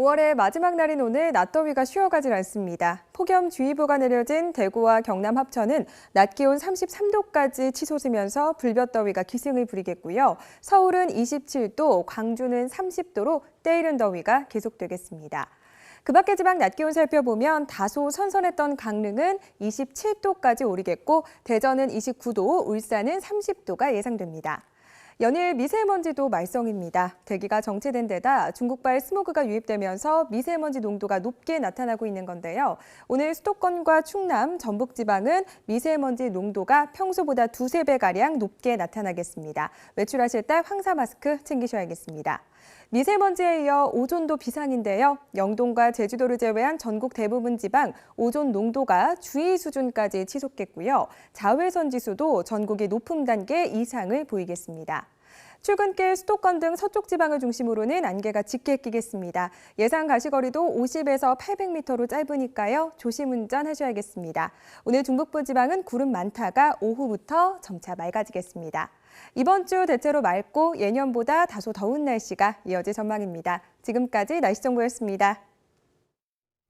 5월의 마지막 날인 오늘 낮더위가 쉬어가질 않습니다. 폭염주의보가 내려진 대구와 경남 합천은 낮 기온 33도까지 치솟으면서 불볕더위가 기승을 부리겠고요. 서울은 27도, 광주는 30도로 때이른 더위가 계속되겠습니다. 그 밖의 지방 낮 기온 살펴보면 다소 선선했던 강릉은 27도까지 오르겠고 대전은 29도, 울산은 30도가 예상됩니다. 연일 미세먼지도 말썽입니다. 대기가 정체된 데다 중국발 스모그가 유입되면서 미세먼지 농도가 높게 나타나고 있는 건데요. 오늘 수도권과 충남, 전북 지방은 미세먼지 농도가 평소보다 두세 배가량 높게 나타나겠습니다. 외출하실 때 황사 마스크 챙기셔야겠습니다. 미세먼지에 이어 오존도 비상인데요. 영동과 제주도를 제외한 전국 대부분 지방 오존 농도가 주의 수준까지 치솟겠고요. 자외선 지수도 전국이 높음 단계 이상을 보이겠습니다. 출근길 수도권 등 서쪽 지방을 중심으로는 안개가 짙게 끼겠습니다. 예상 가시거리도 50에서 800m로 짧으니까요. 조심 운전하셔야겠습니다. 오늘 중북부 지방은 구름 많다가 오후부터 점차 맑아지겠습니다. 이번 주 대체로 맑고 예년보다 다소 더운 날씨가 이어질 전망입니다. 지금까지 날씨 정보였습니다.